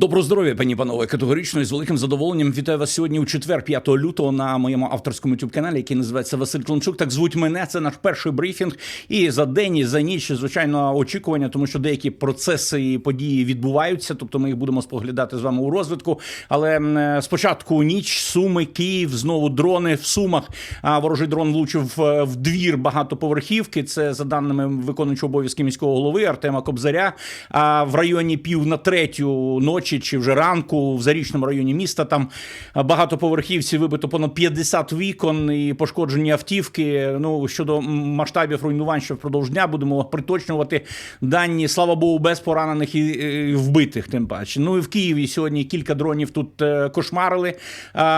Добро здоров'я, пані панове. Категорично і з великим задоволенням вітаю вас сьогодні у четвер, 5 лютого, на моєму авторському youtube каналі, який називається Василь Клончук. Так звуть мене. Це наш перший брифінг. І за день, і за ніч, звичайно, очікування, тому що деякі процеси і події відбуваються. Тобто ми їх будемо споглядати з вами у розвитку. Але е, спочатку ніч, Суми, Київ, знову дрони в Сумах. А ворожий дрон влучив е, в двір багатоповерхівки. Це за даними виконуючого обов'язки міського голови Артема Кобзаря. А в районі пів на третю ночі чи вже ранку в зарічному районі міста там багатоповерхівці вибито понад 50 вікон і пошкоджені автівки. Ну щодо масштабів руйнувань, що впродовж дня будемо приточнювати дані. Слава Богу, без поранених і, і вбитих. Тим паче. Ну і в Києві сьогодні кілька дронів тут е, кошмарили.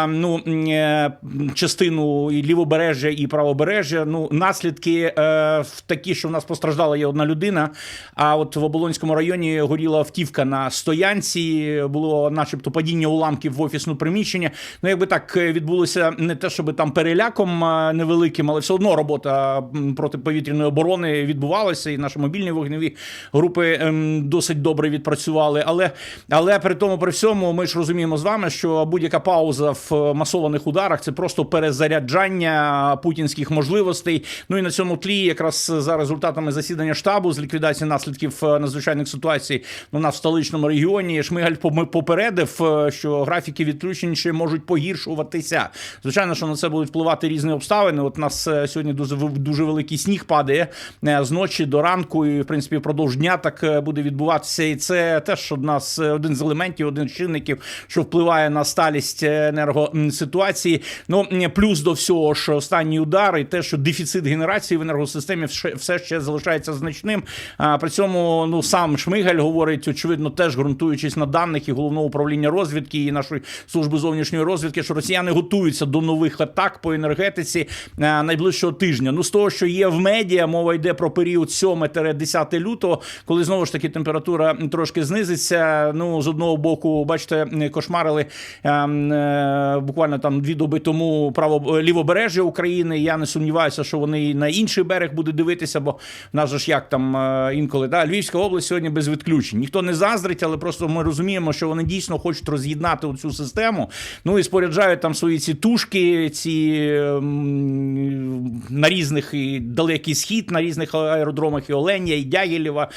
Ну е, частину і лівобережжя і правобережжя. Ну наслідки е, в такі, що в нас постраждала є одна людина. А от в Оболонському районі горіла автівка на стоянці. Було, начебто, падіння уламків в офісну приміщення. Ну, якби так е, відбулося не те, щоб там переляком е, невеликим, але все одно робота протиповітряної оборони відбувалася, і наші мобільні вогневі групи ем, досить добре відпрацювали. Але, але при тому, при всьому, ми ж розуміємо з вами, що будь-яка пауза в масованих ударах це просто перезаряджання путінських можливостей. Ну і на цьому тлі, якраз за результатами засідання штабу з ліквідації наслідків е, надзвичайних ситуацій у нас в столичному регіоні. Шмигаль пом- попередив, е, що графіки відключень ще можуть погіршуватися. Звичайно, що на це будуть впливати різні обставини. От у нас е, сьогодні дуже дуже великий сніг падає е, з ночі до ранку, і в принципі впродовж дня так буде відбуватися. І це теж одна з один з елементів, один з чинників, що впливає на сталість енергоситуації. Ну плюс до всього ж останній удар і те, що дефіцит генерації в енергосистемі все- ще залишається значним. А при цьому ну сам Шмигаль говорить, очевидно, теж ґрунтуючись на даних і головного управління розвідки і нашої служби зовнішньої розвідки, що росіяни готуються до нових атак по енергетиці е, найближчого тижня. Ну з того, що є в медіа, мова йде про період 7-10 лютого, коли знову ж таки температура трошки знизиться. Ну з одного боку, бачите, кошмарили е, е, буквально там дві доби тому право лівобережжя України. Я не сумніваюся, що вони на інший берег будуть дивитися, бо в нас ж як там е, інколи да, Львівська область сьогодні без відключень. Ніхто не заздрить, але просто ми розуміємо, що вони дійсно хочуть роз'єднати цю систему. Ну і споряджають там свої ці тушки, ці ем, на різних і далекий схід, на різних аеродромах і Оленя, і Дягілєва,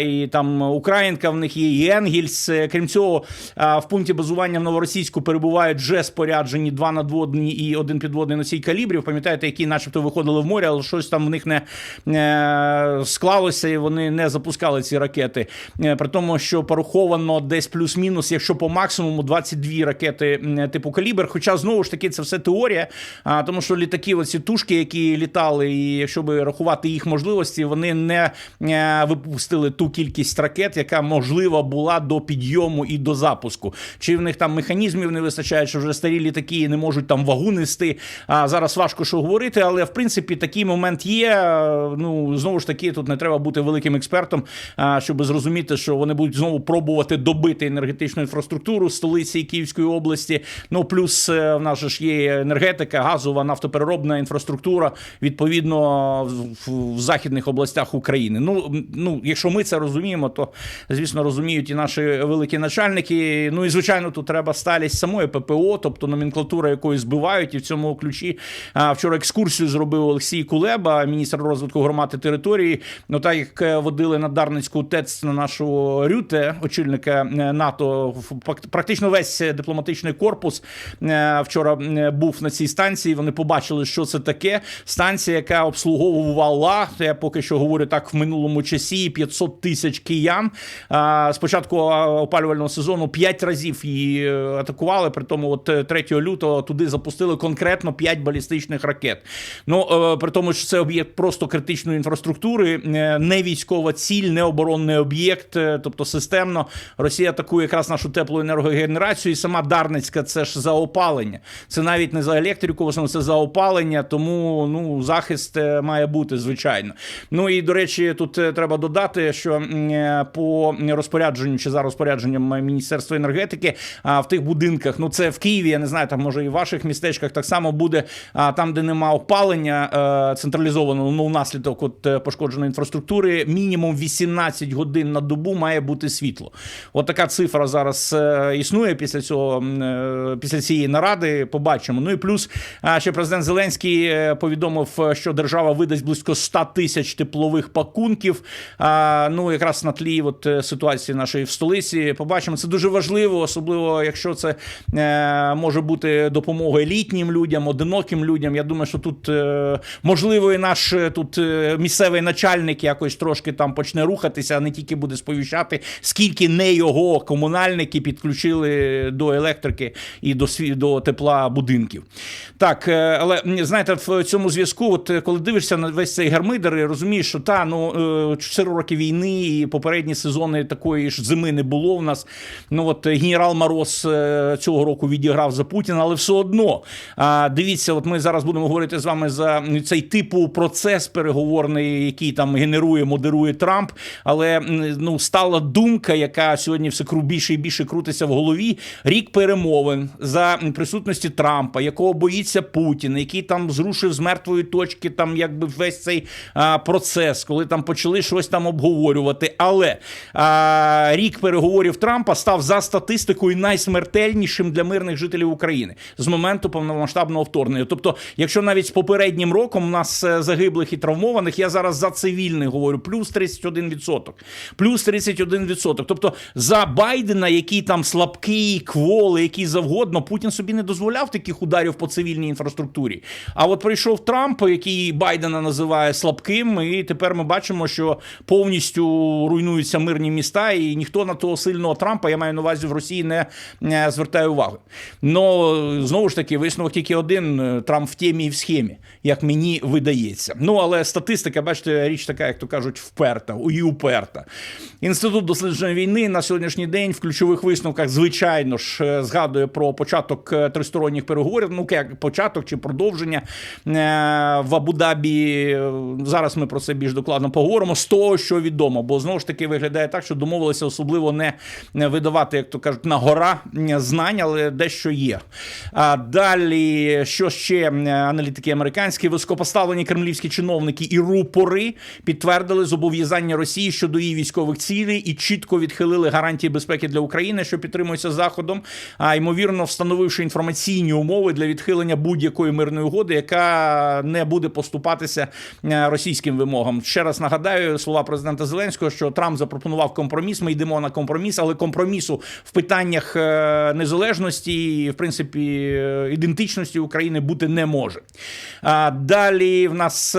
і там Українка в них є, і Енгільс. Е, Крім цього, в пункті базування в Новоросійську перебувають вже споряджені два надводні і один підводний носій калібрів. Пам'ятаєте, які, начебто, виходили в море, але щось там в них не е, склалося, і вони не запускали ці ракети. Е, При тому, що пораховано десь плюс-мінус, якщо по максимуму 22 ракети типу калібр. Хоча знову ж таки це все теорія, а, тому що літаки, оці тушки, які літали, і якщо би рахувати їх можливості, вони не е, випустили ту кількість ракет, яка можлива була до підйому і до запуску. Чи в них там механізмів не вистачає, що вже старі літаки не можуть там вагу нести. А зараз важко що говорити, але в принципі такий момент є. Ну знову ж таки, тут не треба бути великим експертом, а, щоб зрозуміти, що вони будуть знову пробувати добити енергетичну інфраструктуру столиці Київської області. Ну плюс е, в нас ж є енергетика, газова, нафтопереробна інфраструктура, відповідно в, західних областях України. Ну ну, якщо ми це розуміємо, то звісно розуміють і наші великі начальники. Ну і звичайно, тут треба сталість самої ППО, тобто номенклатура якої збивають, і в цьому ключі вчора екскурсію зробив Олексій Кулеба, міністр розвитку громади території. Ну так як е, водили на Дарницьку ТЕЦ на нашого Рюте, очільника НАТО, в- практично весь дипломатичний корпус е, вчора е, був на цій станції. Вони побачили, що це таке. Станція, яка обслуговувала, я поки що говорю так в минулому часі, 500 тисяч киян. А, З початку а, опалювального сезону 5 разів її е, атакували. При тому, от е, 3 лютого туди запустили конкретно 5 балістичних ракет. Ну е, при тому, що це об'єкт просто критичної інфраструктури, е, не військова ціль, не оборонний об'єкт, е, тобто системно Росія атакує якраз нашу теплу енергогенерацію, і сама Дарницька це ж за опалення. Це навіть не за електрику, в основному це за опалення, тому ну захист е, має бути звичайно. Ну і до речі, тут е, треба додати, що е, по розпорядженню чи за розпорядженням Міністерства енергетики, в тих будинках, ну це в Києві, я не знаю, там може і в ваших містечках так само буде. А там, де нема опалення централізованого, ну внаслідок от пошкодженої інфраструктури, мінімум 18 годин на добу має бути світло. От така цифра зараз е, існує після цього е, після цієї наради. Побачимо. Ну і плюс ще президент Зеленський е, повідомив, що держава видасть близько 100 тисяч теплових пакунків. Ну якраз на тлі от ситуації нашої в столиці. Побачимо, це дуже важливо, особливо якщо це може бути допомога літнім людям, одиноким людям. Я думаю, що тут можливо і наш тут місцевий начальник якось трошки там почне рухатися, а не тільки буде сповіщати, скільки не його комунальники підключили до електрики і до до тепла будинків. Так, е, але знаєте, в цьому зв'язку, от е, коли дивишся на весь цей гармидер, і розумієш, що та ну е, 4 роки війни і попередні сезони такої ж зими не було в нас. Ну от е, генерал Мороз е, цього року відіграв за Путіна, але все одно. Дивіться, от ми зараз будемо говорити з вами за цей типу процес переговорний, який там генерує, модерує Трамп. Але ну стала думка, яка сьогодні все більше і більше крутиться в голові. Рік перемовин за присутності Трампа, якого боїться Путін, який там зрушив з мертвої точки там якби весь цей а, процес, коли там почали щось там обговорювати. Але а, рік переговорів Трампа став за статистикою найсмертельнішим для мирних жителів України з моменту повномасштабного вторгнення. Тобто, якщо навіть з попереднім роком у нас е, загиблих і травмованих, я зараз за цивільних говорю, плюс 31%. Плюс 31%. Тобто за Байдена, який там слабкий, кволи, який завгодно, Путін собі не дозволяв таких ударів по цивільній інфраструктурі. А от прийшов Трамп, який Байдена називає слабким, і тепер ми бачимо, що повністю руйнуються мирні міста, і ніхто на того сильного Трампа, я маю на увазі в Росії, не, звертає уваги. Ну знову ж таки, висновок тільки один: Трамп в темі і в схемі, як мені видається. Ну але статистика, бачите, річ така, як то кажуть, вперта і уперта. Інститут дослідження війни на сьогоднішній день в ключових висновках, звичайно ж, е, згадує про початок е, тристоронніх переговорів. Ну як початок чи продовження е, в Абу-Дабі. Зараз ми про це більш докладно поговоримо з того, що відомо, бо знову ж таки виглядає так, що домовилися особливо не видавати, як то кажуть, на гора знань, але дещо є. А далі, що ще аналітики американські, високопоставлені кремлівські чиновники і рупори підтвердили зобов'язання Росії щодо її військових цілей і чітко відхилили гарантії безпеки для України, що підтримується Заходом, а ймовірно встановивши інформаційні умови для відхилення будь-якої мирної угоди, яка не буде поступатися е, російським вимогам. Ще раз нагадаю слова президента Зеленського, що Трамп запропонував компроміс. Ми йдемо на компроміс, але компромісу в питаннях е, незалежності і в принципі е, ідентичності України бути не може. Далі в нас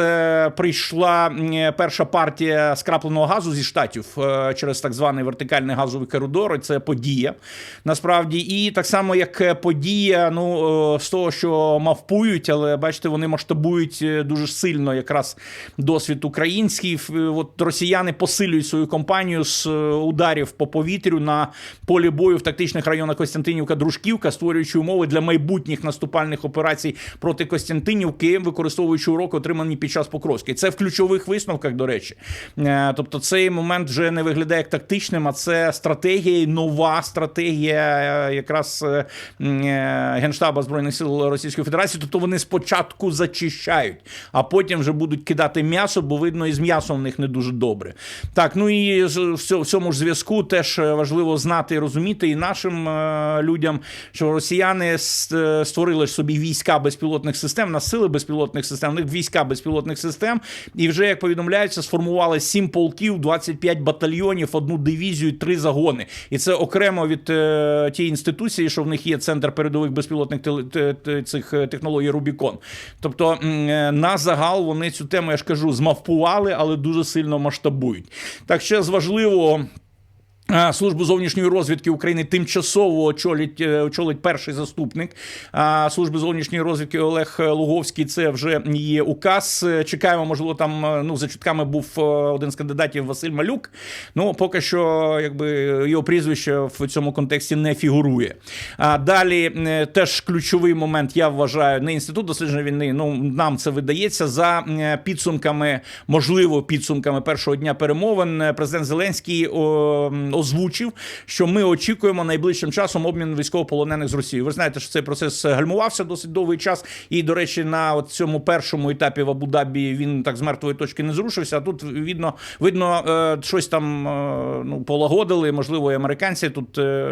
прийшла перша партія скрапленого газу зі штатів через так званий вертикальний газовий коридор. і Це подія насправді. І так само, як е, подія, ну е, з того, що мавпують, але бачите, вони масштабують е, дуже сильно якраз досвід український. От росіяни посилюють свою кампанію з ударів по повітрю на полі бою в тактичних районах Костянтинівка, Дружківка, створюючи умови для майбутніх наступальних операцій проти Костянтинівки, використовуючи уроки, отримані під час Покровської. Це в ключових висновках, до речі. Тобто, цей момент вже не виглядає як тактичним, а це стратегія, нова стратегія е, якраз е, е, Генштаба Збройних сил Російської Федерації. Тобто вони спочатку зачищають, а потім вже будуть кидати м'ясо, бо видно, і з м'ясом в них не дуже добре. Так, ну і в цьому- ж зв'язку теж важливо знати і розуміти і нашим людям, що росіяни створили собі війська безпілотних систем, на сили безпілотних систем, в них війська безпілотних систем, і вже як повідомляється, сформували 7 полків, 25 батальйонів, одну дивізію, три загони. І це окремо від е, тієї інституції, що в них є центр передових безпілотних цих е, технологій Рубікон. Тобто е, на загал вони цю тему, я ж кажу, змавпували, але дуже сильно масштабують. Так ще з важливого. Службу зовнішньої розвідки України тимчасово очолить, е, очолить перший заступник служби зовнішньої розвідки Олег Луговський. Це вже є указ. Е, Чекаємо, можливо, там е, ну за чутками був один з кандидатів Василь Малюк. Ну поки що, якби його прізвище в цьому контексті не фігурує. А далі теж ключовий момент, я вважаю, не інститут дослідження війни. Ну нам це видається за підсумками, можливо, підсумками першого дня перемовин. Президент Зеленський озвучив, що ми очікуємо найближчим часом обмін військовополонених з Росією. Ви знаєте, що цей процес гальмувався досить довгий час, і до речі, на цьому першому етапі в Абу-Дабі він так з мертвої точки не зрушився. А тут видно, видно, е, щось там е, ну полагодили. Можливо, і американці тут е,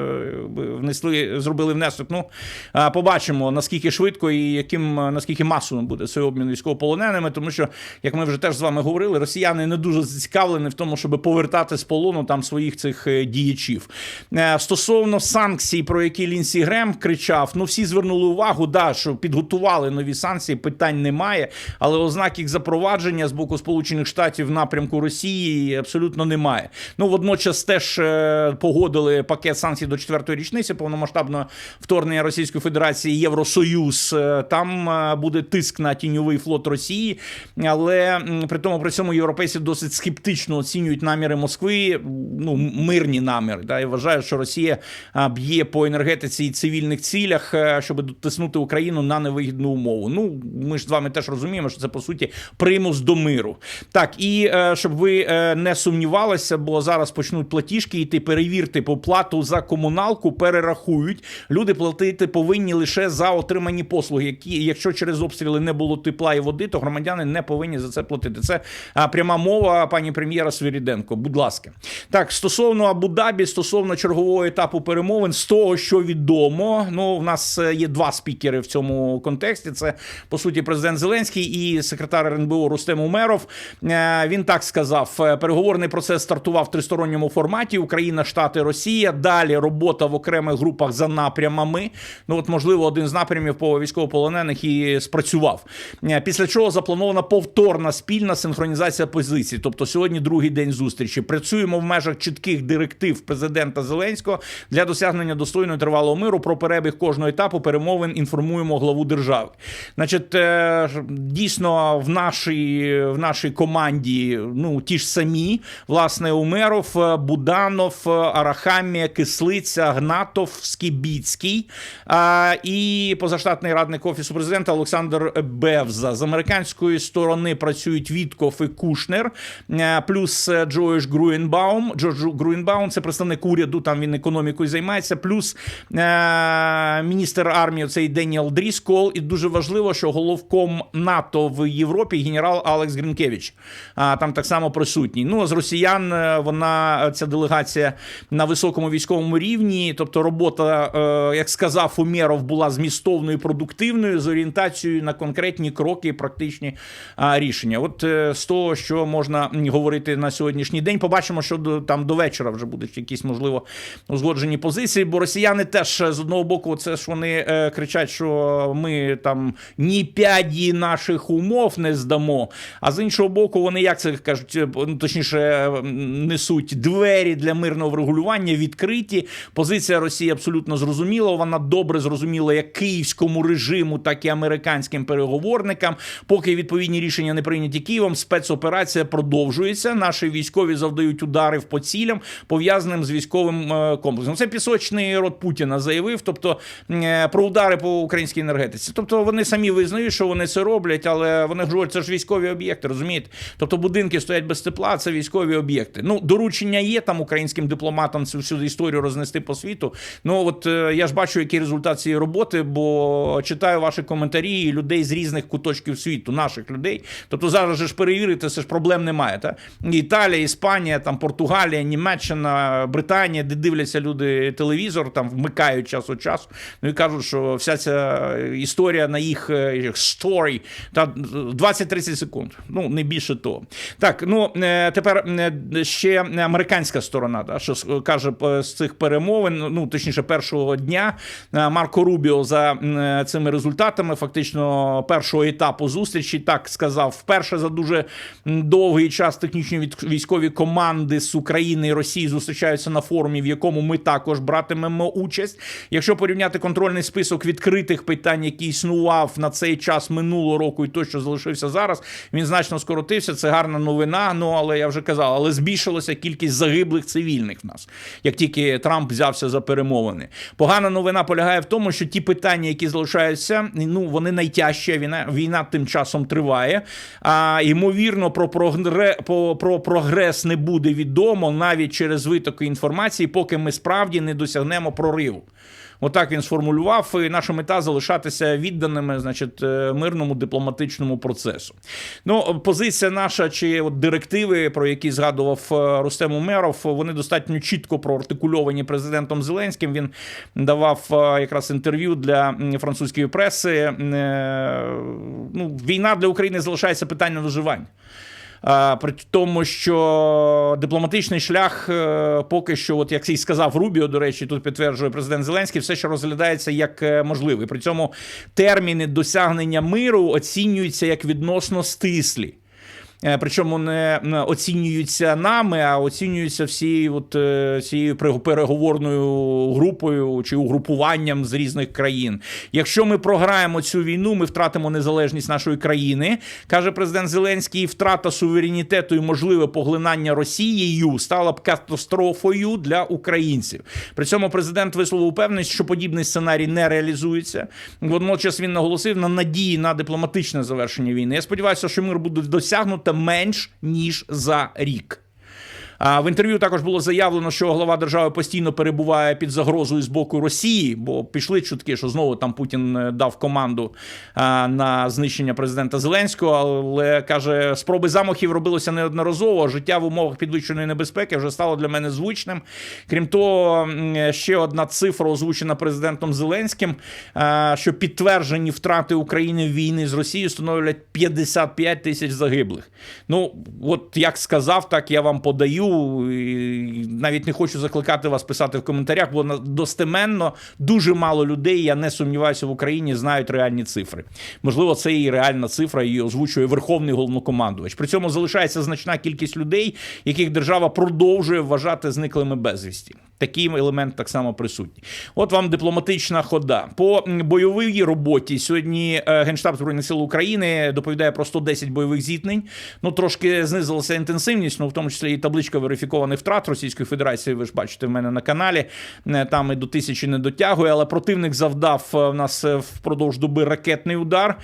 внесли, зробили внесок. Ну е, побачимо наскільки швидко і яким е, наскільки масовим буде цей обмін військовополоненими, тому що як ми вже теж з вами говорили, росіяни не дуже зацікавлені в тому, щоб повертати з полону там своїх цих е, діячів. Е, Стосовно санкцій, про які Лінсі Грем кричав, ну всі звернули увагу, да, що підготували нові санкції, питань немає, але ознак їх запровадження з боку Сполучених Штатів в напрямку Росії абсолютно немає. Ну водночас теж е, погодили пакет санкцій до четвертої річниці повномасштабного вторгнення Російської Федерації Євросоюз. Е, Там е, буде тиск на тіньовий флот Росії, але при тому при цьому європейці досить скептично оцінюють наміри Москви. Ну мирні наміри. Да, і вважають, що Росія б'є по енергетиці і цивільних цілях, е, щоб дотиснути Україну на невигідну умову. Ну ми ж з вами теж розуміємо, що це по суті примус до миру. Так і е, щоб ви е, не сумнівалися, бо зараз почнуть платіжки йти. Перевірте по плату за комуналку, перерахують. Люди платити повинні лише за отримані послуги. Які, якщо через обстріли не було тепла і води, то громадяни не повинні за це платити. Це пряма мова пані прем'єра Свиріденко. Будь ласка, так стосовно Абу-Дабі, стосовно чергового етапу перемовин, з того, що відомо, ну в нас е, є два спікери в цьому контексті. Це по суті президент Зеленський і секретар РНБО Рустем Умеров. Е, Він так сказав: е, переговорний процес стартував в тристоронньому форматі: Україна, Штати, Росія. Далі робота в окремих групах за напрямами. Ну от можливо, один з напрямів по військовополонених і спрацював. Після чого запланована повторна спільна синхронізація позицій. Тобто сьогодні другий день зустрічі. Працюємо в межах чітких директив президента Зеленського для досягнення достойного тривалого миру. Про перебіг кожного етапу перемовин інформуємо главу держави. Значить, е, дійсно в нашій в нашій команді ну ті ж самі власне Умеров, е, Буданов, е, Арахамія, Кислиця, Гнатов, Скібіцький і позаштатний радник офісу президента Олександр Бевза з американської сторони працюють Вітков і Кушнер, плюс Джош Груєнбаум. Джордж Груєнбаум це представник уряду. Там він економікою займається. Плюс е, міністр армії цей Деніел Дріскол. І дуже важливо, що головком НАТО в Європі генерал Алекс Грінкевич. А там так само присутній. Ну а з росіян е, вона ця делегація на високому військовому рівні. Тобто, робота, е, як сказав Умєров, була змістовною, продуктивною з орієнтацією на конкретні кроки практичні а, рішення. От е, з того, що можна говорити на сьогоднішній день, побачимо, що до там до вечора вже будуть якісь можливо узгоджені позиції. Бо росіяни теж е, з одного боку, це ж вони е, кричать, що ми там ні п'яді наших умов не здамо. А з іншого боку, вони як це кажуть, е, ну точніше е, несуть двері для мирного врегулювання відкриті. Позиція Росії абсолютно зрозуміла. Вона добре зрозуміла як київському режиму, так і американським переговорникам. Поки відповідні рішення не прийняті Києвом, спецоперація продовжується. Наші військові завдають ударів по цілям, пов'язаним з військовим е, комплексом. Це пісочний рот Путіна заявив, тобто е, про удари по українській енергетиці. Тобто вони самі визнають, що вони це роблять, але вони говорять, це ж військові об'єкти, розумієте? Тобто будинки стоять без тепла, це військові об'єкти. Ну, доручення є там українським дипломатам цю всю історію рознести по світу. Ну от е, я ж бачу, який результат цієї роботи, бо читаю ваші коментарі і людей з різних куточків світу, наших людей. Тобто зараз же ж перевірити, це ж проблем немає. Та? Італія, Іспанія, там Португалія, Німеччина, Британія, де дивляться люди телевізор, там вмикають час від часу. Ну і кажуть, що вся ця історія на їх е, story, та 20-30 секунд. Ну, не більше того. Так, ну е, тепер е, ще американська сторона, да, що каже е, з цих перемовин, ну точніше, першого дня е, Марко Рубіо за е, цими результатами, фактично першого етапу зустрічі, так сказав, вперше за дуже довгий час технічні військові команди з України і Росії зустрічаються на форумі, в якому ми також братимемо участь. Якщо порівняти контрольний список відкритих питань, який існував на цей час минулого року, і той, що залишився зараз, він значно скоротився. Це гарна новина. Ну але я вже казав, але збільшилася кількість загиблих цивільних в нас, як тільки Трамп взявся за перемовини. Погана новина полягає в тому, що ті питання, які залишаються, ну вони найтяжчі. Війна війна тим часом триває. А ймовірно, про прогре, про, про прогрес не буде відомо навіть через. Через інформації, поки ми справді не досягнемо прориву. Отак він сформулював. І наша мета залишатися відданими, значить, е, мирному дипломатичному процесу. Ну, позиція наша чи от директиви, про які згадував е, Рустем Умеров, вони достатньо чітко проартикульовані президентом Зеленським. Він давав е, якраз інтерв'ю для французької преси. Ну, війна для України залишається питанням виживання. При тому, що дипломатичний шлях е, поки що, от як і сказав Рубіо, до речі, тут підтверджує президент Зеленський, все ще розглядається як е, можливий. При цьому терміни досягнення миру оцінюються як відносно стислі. Е, Причому не оцінюються нами, а оцінюються всією от, е, цією перег- переговорною групою чи угрупуванням з різних країн. Якщо ми програємо цю війну, ми втратимо незалежність нашої країни, каже президент Зеленський. Втрата суверенітету і можливе поглинання Росією стала б катастрофою для українців. При цьому президент висловив упевненість, що подібний сценарій не реалізується. Водночас він наголосив на надії на дипломатичне завершення війни. Я сподіваюся, що мир буде досягнуто менш ніж за рік. В інтерв'ю також було заявлено, що глава держави постійно перебуває під загрозою з боку Росії, бо пішли чутки, що знову там Путін е, дав команду на знищення президента Зеленського. Але каже, спроби замахів робилося неодноразово. Життя в умовах підвищеної небезпеки вже стало для мене звичним. Крім того, ще одна цифра озвучена президентом Зеленським, що підтверджені втрати України в війни з Росією становлять 55 тисяч загиблих. Ну, от як сказав, так я вам подаю. І навіть не хочу закликати вас писати в коментарях, бо достеменно дуже мало людей, я не сумніваюся, в Україні знають реальні цифри. Можливо, це і реальна цифра, її озвучує Верховний головнокомандувач. При цьому залишається значна кількість людей, яких держава продовжує вважати зниклими безвісті. Такий елемент так само присутній. От вам дипломатична хода. По бойовій роботі сьогодні е, Генштаб Збройних сил України доповідає про 110 бойових зіткнень. Ну трошки знизилася інтенсивність, ну в тому числі і табличка верифікованих втрат Російської Федерації. Ви ж бачите в мене на каналі. Е, Там і до тисячі не дотягує, але противник завдав е, в нас впродовж доби ракетний удар.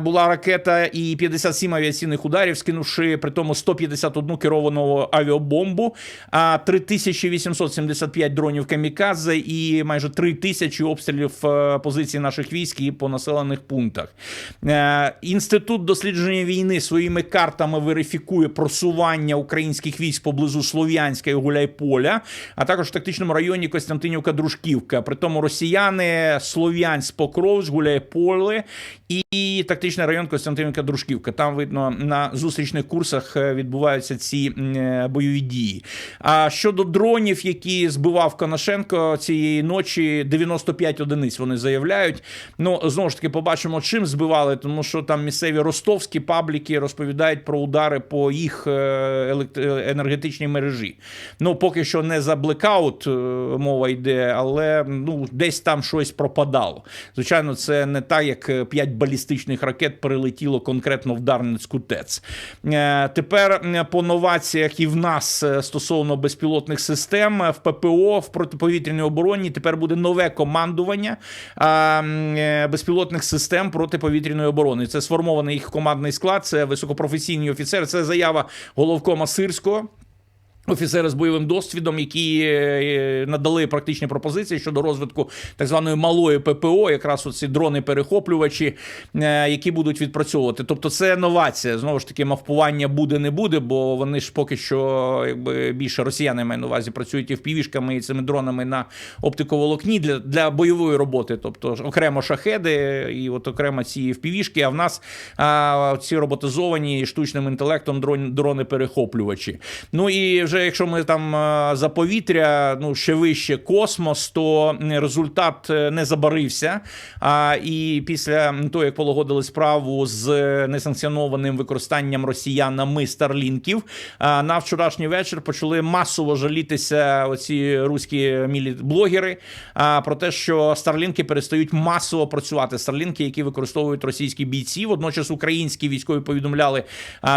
Була ракета і 57 авіаційних ударів, скинувши при тому 151 керовану авіабомбу, а 3875 дронів камікадзе і майже 3000 обстрілів е, позицій наших військ і по населених пунктах. Е, Інститут дослідження війни своїми картами верифікує просування українських військ поблизу Слов'янська і Гуляйполя, а також в тактичному районі Костянтинівка-Дружківка. При тому росіяни Слов'янськ, Покровськ, Гуляйполе і тактичний район Костянтинівка-Дружківка. Там видно на зустрічних курсах е, відбуваються ці бойові дії. А щодо дронів, які збивав Коношенко цієї ночі, 95 одиниць вони заявляють. Ну знову ж таки, побачимо, чим збивали, тому що там місцеві ростовські пабліки розповідають про удари по їх е, е, енергетичній мережі. Ну поки що не за блекаут е, мова йде, але ну десь там щось пропадало. Звичайно, це не так, як 5 балістичних ракет прилетіло конкретно в Дарницьку ТЕЦ. Тепер по новаціях і в нас стосовно безпілотних систем в ППО в протиповітряній обороні тепер буде нове командування е, безпілотних систем протиповітряної оборони. Це сформований їх командний склад, це високопрофесійні офіцери. Це заява головкома Сирського. Офіцери з бойовим досвідом, які е, надали практичні пропозиції щодо розвитку так званої малої ППО, якраз оці дрони-перехоплювачі, е, які будуть відпрацьовувати. Тобто, це новація. Знову ж таки, мавпування буде не буде, бо вони ж поки що, якби більше росіяни маю на увазі, працюють і впівішками і цими дронами на оптиковолокні для, для бойової роботи. Тобто окремо шахеди і от окремо ці впівішки. А в нас а, ці роботизовані штучним інтелектом дрони-перехоплювачі. Ну і вже якщо ми там е, за повітря, ну ще вище космос, то результат е, не забарився. А і після того, як полагодили справу з несанкціонованим використанням росіянами старлінків, на вчорашній вечір почали масово жалітися оці руські мілі-блогери про те, що старлінки перестають масово працювати. Старлінки, які використовують російські бійці. Водночас українські військові повідомляли,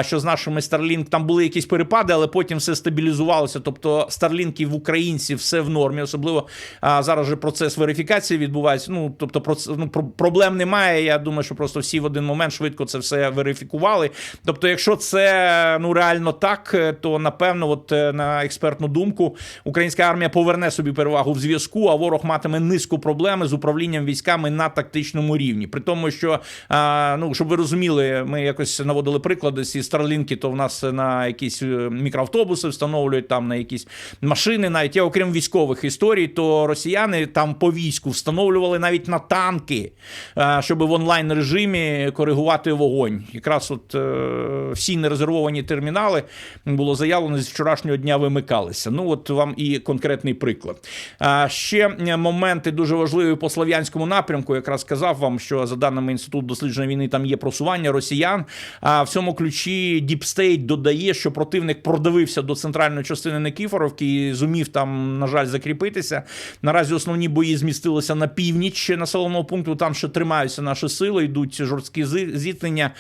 що з нашими Starlink там були якісь перепади, але потім все стабілізувалося. Стабілізувалося. Тобто старлінків в українців все в нормі, особливо а, зараз же процес верифікації відбувається. Ну тобто, проц- ну, про- проблем немає. Я думаю, що просто всі в один момент швидко це все верифікували. Тобто, якщо це ну реально так, е, то напевно, от е, на експертну думку, українська армія поверне собі перевагу в зв'язку, а ворог матиме низку проблеми з управлінням військами на тактичному рівні. При тому, що а, ну щоб ви розуміли, ми якось наводили приклади ці старлінки, то в нас на якісь е, мікроавтобуси встановлюють там на якісь машини, навіть є окрім військових історій, то росіяни там по війську встановлювали навіть на танки, е, щоб в онлайн режимі коригувати вогонь. Якраз от е, всі нерезервовані термінали було заявлено з вчорашнього дня вимикалися. Ну от вам і конкретний приклад. А ще е, моменти дуже важливі по слов'янському напрямку. Якраз сказав вам, що за даними інституту дослідження війни там є просування росіян. А в цьому ключі State додає, що противник продавився до центральної частини Никифоровки і зумів там, на жаль, закріпитися. Наразі основні бої змістилися на північ населеного пункту. Там ще тримаються наші сили, йдуть жорсткі зіткнення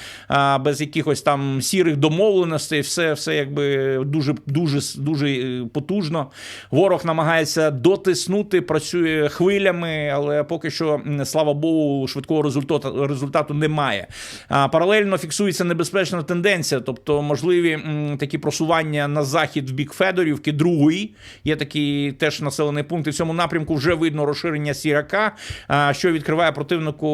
без якихось там сірих домовленостей. Все, все якби дуже, дуже, дуже е, потужно. Ворог намагається дотиснути, працює хвилями, але поки що, слава Богу, швидкого результату результату немає. Паралельно фіксується небезпечна тенденція, тобто можливі такі просування на захід бік Федорівки, другої. Є такий теж населений пункт. І в цьому напрямку вже видно розширення сірака, що відкриває противнику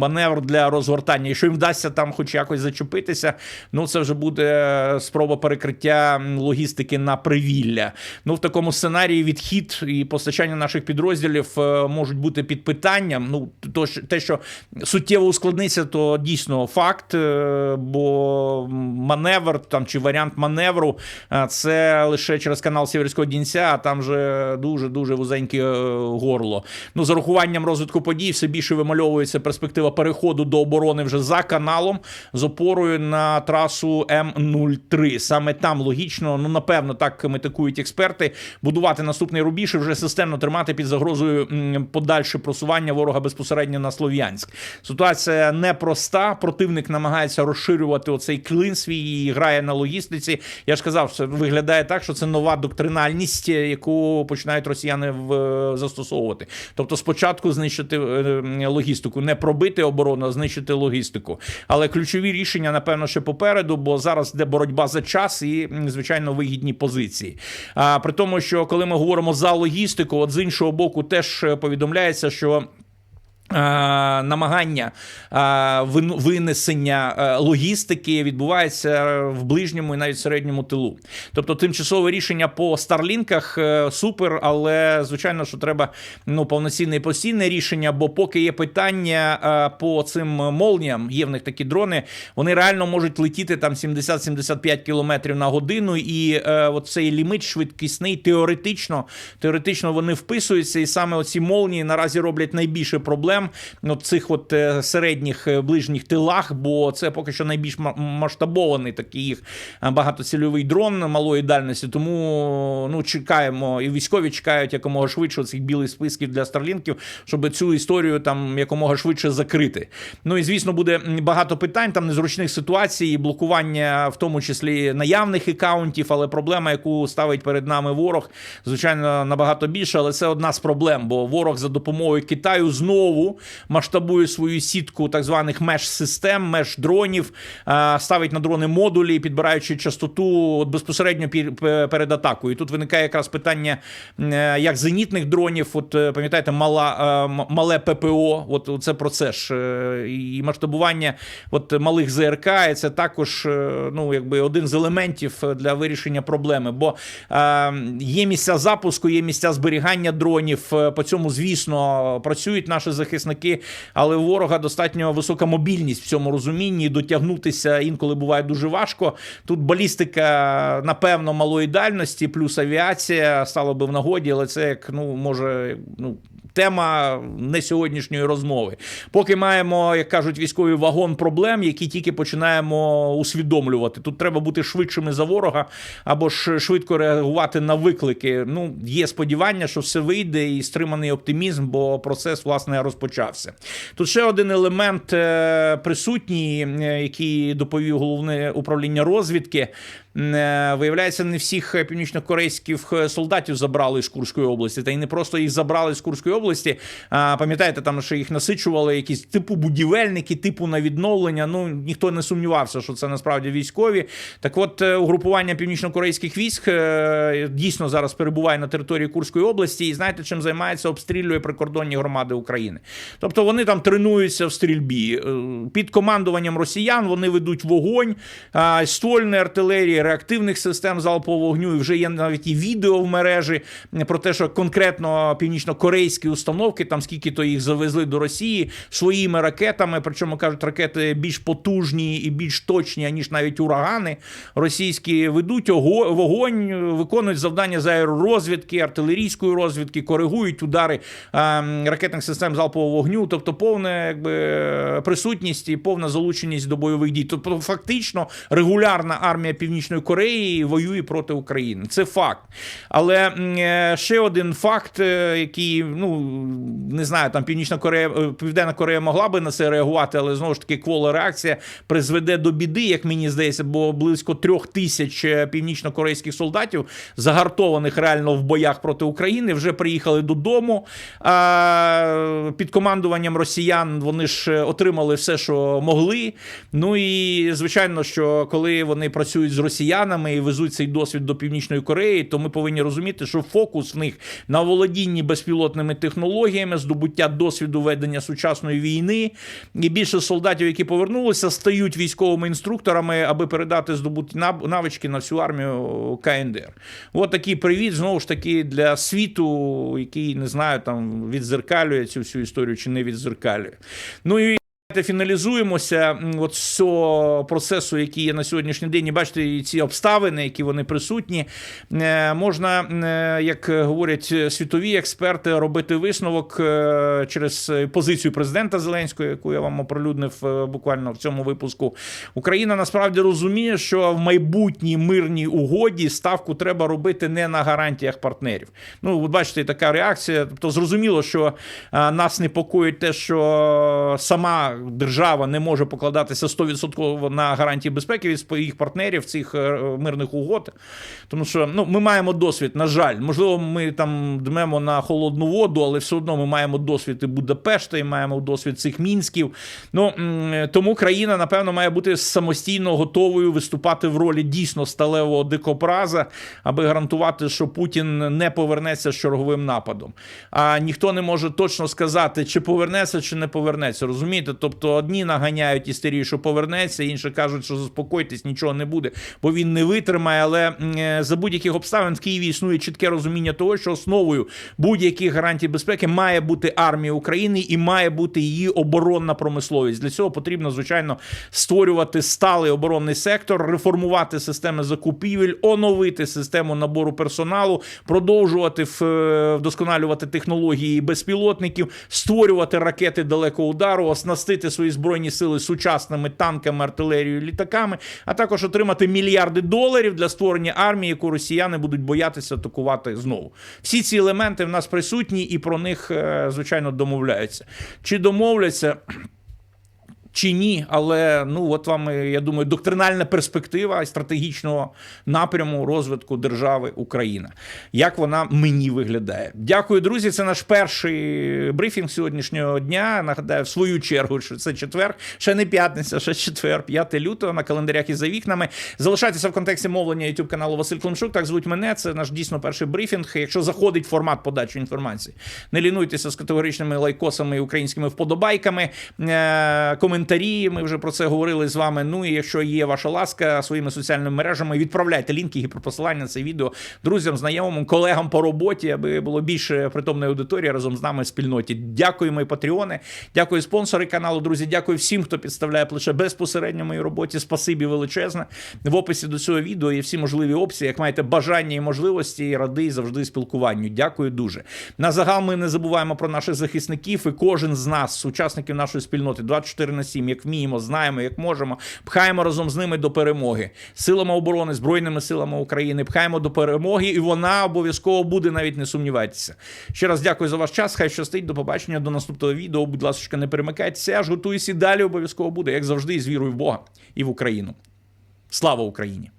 маневр для розгортання. Якщо їм вдасться там, хоч якось зачепитися, ну це вже буде спроба перекриття логістики на привілля. Ну в такому сценарії відхід і постачання наших підрозділів е, можуть бути під питанням. Ну то те, що суттєво ускладниться, то дійсно факт. е, Бо маневр там чи варіант маневру е, це лише через канал Сіверського Дінця, а там же дуже дуже вузеньке е, горло. Ну, з урахуванням розвитку подій все більше вимальовується перспектива переходу до оборони вже за каналом з опорою на трасу М03. Саме там логічно, ну напевно, так метикують експерти, будувати наступний рубіж і вже системно тримати під загрозою подальше просування ворога безпосередньо на Слов'янськ. Ситуація непроста. Противник намагається розширювати оцей клин свій і грає на логістиці. Я ж казав, це виглядає так, що це нова доктринальність, е, яку починають росіяни в, застосовувати. Тобто, спочатку знищити е, логістику, не пробити оборону, а знищити логістику. Але ключові рішення, напевно, ще попереду, бо зараз йде боротьба за час і, звичайно, вигідні позиції. А при тому, що коли ми говоримо за логістику, от з іншого боку, теж е, повідомляється, що. Е, Намагання е, винесення е, логістики відбувається в ближньому і навіть середньому тилу. Тобто, тимчасове рішення по старлінках супер, але звичайно, що треба ну повноцінне і постійне рішення. Бо поки є питання по цим молніям, є в них такі дрони, вони реально можуть летіти там 70-75 кілометрів на годину, і е, от цей лімит швидкісний теоретично, теоретично вони вписуються, і саме оці молнії наразі роблять найбільше проблем ну, цих от е, середніх е, ближніх тилах, бо це поки що найбільш масштабований такий їх е, багатоцільовий дрон малої дальності. Тому ну чекаємо, і військові чекають якомога швидше цих білих списків для старлінків, щоб цю історію там якомога швидше закрити. Ну і звісно, буде багато питань, там незручних ситуацій, і блокування, в тому числі наявних аккаунтів, але проблема, яку ставить перед нами ворог, звичайно, набагато більше, але це одна з проблем, бо ворог за допомогою Китаю знову масштабує свою сітку так званих меж-систем, меж-дронів, ставить на дрони модулі, підбираючи частоту от безпосередньо перед атакою. І тут виникає якраз питання е, як зенітних дронів. От е, пам'ятаєте, мала, е, мале ППО. От це ж е, і масштабування от малих ЗРК. І це також е, ну якби один з елементів для вирішення проблеми. Бо е, є місця запуску, є місця зберігання дронів. Е, По цьому, звісно, працюють наші захисники, але у ворога достатньо висока мобільність в цьому розумінні. Дотягнутися інколи буває дуже важко. Тут балістика, напевно, малої дальності, плюс авіація стало би в нагоді, але це як ну може ну. Тема не сьогоднішньої розмови. Поки маємо, як кажуть військові, вагон проблем, які тільки починаємо усвідомлювати. Тут треба бути швидшими за ворога або ж швидко реагувати на виклики. Ну, є сподівання, що все вийде, і стриманий оптимізм, бо процес власне розпочався. Тут ще один елемент е, присутній, е, який доповів головне управління розвідки. Е, виявляється, не всіх е, північнокорейських е, солдатів забрали з Курської області, та й не просто їх забрали з Курської області. Пам'ятаєте, там що їх насичували якісь типу будівельники, типу на відновлення. Ну ніхто не сумнівався, що це насправді військові. Так, от угрупування північнокорейських військ дійсно зараз перебуває на території Курської області, і знаєте, чим займається? Обстрілює прикордонні громади України. Тобто вони там тренуються в стрільбі під командуванням росіян. Вони ведуть вогонь ствольної артилерії, реактивних систем залпового вогню. І вже є навіть і відео в мережі про те, що конкретно північно-корейські установки, там скільки то їх завезли до Росії своїми ракетами. Причому кажуть, ракети більш потужні і більш точні, ніж навіть урагани російські ведуть ого- вогонь, виконують завдання з аеророзвідки, артилерійської розвідки, коригують удари ракетних систем залпового вогню, тобто повна якби присутність і повна залученість до бойових дій. Тобто, фактично, регулярна армія Північної Кореї воює проти України. Це факт. Але е, ще один факт, е, який ну не знаю, там Північна Корея, е, Південна Корея могла би на це реагувати, але знову ж таки квола реакція призведе до біди, як мені здається, бо близько трьох тисяч північно-корейських солдатів, загартованих реально в боях проти України, вже приїхали додому. А під командуванням росіян вони ж отримали все, що могли. Ну і звичайно, що коли вони працюють з росіянами і везуть цей досвід до Північної Кореї, то ми повинні розуміти, що фокус в них на володінні безпілотними технологіями, здобуття досвіду ведення сучасної війни. І більше солдатів, які повернулися, стають військовими інструкторами, аби передати здобуті навички на всю армію КНДР. От такий привіт знову ж таки для світу, який не знаю, там відзеркалює цю всю історію чи не відзеркалює. Ну і фіналізуємося от з цього процесу, який є на сьогоднішній день. І бачите, ці обставини, які вони присутні, Е, можна, е, як говорять світові експерти, робити висновок е, через позицію президента Зеленського, яку я вам оприлюднив буквально в цьому випуску. Україна насправді розуміє, що в майбутній мирній угоді ставку треба робити не на гарантіях партнерів. Ну, ви бачите, така реакція. Тобто, зрозуміло, що нас непокоїть те, що сама держава не може покладатися 100% на гарантії безпеки від своїх партнерів цих е, мирних угод. Тому що ну, ми маємо досвід, на жаль, можливо, ми там дмемо на холодну воду, але все одно ми маємо досвід і Будапешта, і маємо досвід цих мінськів. Ну тому країна, напевно, має бути самостійно готовою виступати в ролі дійсно сталевого дикопраза, аби гарантувати, що Путін не повернеться з черговим нападом. А ніхто не може точно сказати, чи повернеться, чи не повернеться. Розумієте? Тобто одні наганяють істерію, що повернеться, інші кажуть, що заспокойтесь, нічого не буде, бо він не витримає. Але е, за будь-яких обставин в Києві існує чітке розуміння того, що основою будь-яких гарантій безпеки має бути армія України і має бути її оборонна промисловість. Для цього потрібно, звичайно, створювати сталий оборонний сектор, реформувати системи закупівель, оновити систему набору персоналу, продовжувати е, вдосконалювати технології безпілотників, створювати ракети далекого удару, оснастити свої збройні сили сучасними танками, артилерією, літаками, а також отримати мільярди доларів для створення армії, яку росіяни будуть боятися атакувати знову. Всі ці елементи в нас присутні, і про них, е, звичайно, домовляються. Чи домовляться? Чи ні, але ну от вам, е, я думаю, доктринальна перспектива стратегічного напряму розвитку держави Україна. Як вона мені виглядає? Дякую, друзі. Це наш перший брифінг сьогоднішнього дня. Нагадаю, в свою чергу, що це четвер, ще не п'ятниця, ще четвер, 5 лютого на календарях і за вікнами. Залишайтеся в контексті мовлення YouTube каналу Василь Климчук. Так звуть мене. Це наш дійсно перший брифінг. Якщо заходить формат подачі інформації, не лінуйтеся з категоричними лайкосами і українськими вподобайками. Е, коментарі. Ми вже про це говорили з вами. Ну і якщо є ваша ласка своїми соціальними мережами, відправляйте лінки і про посилання на це відео друзям, знайомим, колегам по роботі, аби було більше притомної аудиторії разом з нами в спільноті. Дякую, мої патреони. Дякую, спонсори каналу. Друзі, дякую всім, хто підставляє плече безпосередньо моїй роботі. Спасибі величезне. В описі до цього відео є всі можливі опції. Як маєте бажання і можливості, радий завжди спілкуванню. Дякую дуже. На загал ми не забуваємо про наших захисників, і кожен з нас, учасників нашої спільноти, 24 на 7, як вміємо, знаємо, як можемо, пхаємо разом з ними до перемоги. Силами оборони, Збройними силами України, пхаємо до перемоги, і вона обов'язково буде, навіть не сумнівайтеся. Ще раз дякую за ваш час. Хай щастить. До побачення, до наступного відео. Будь ласка, не перемикайтеся, аж готуюся і далі обов'язково буде, як завжди, з вірою в Бога і в Україну. Слава Україні!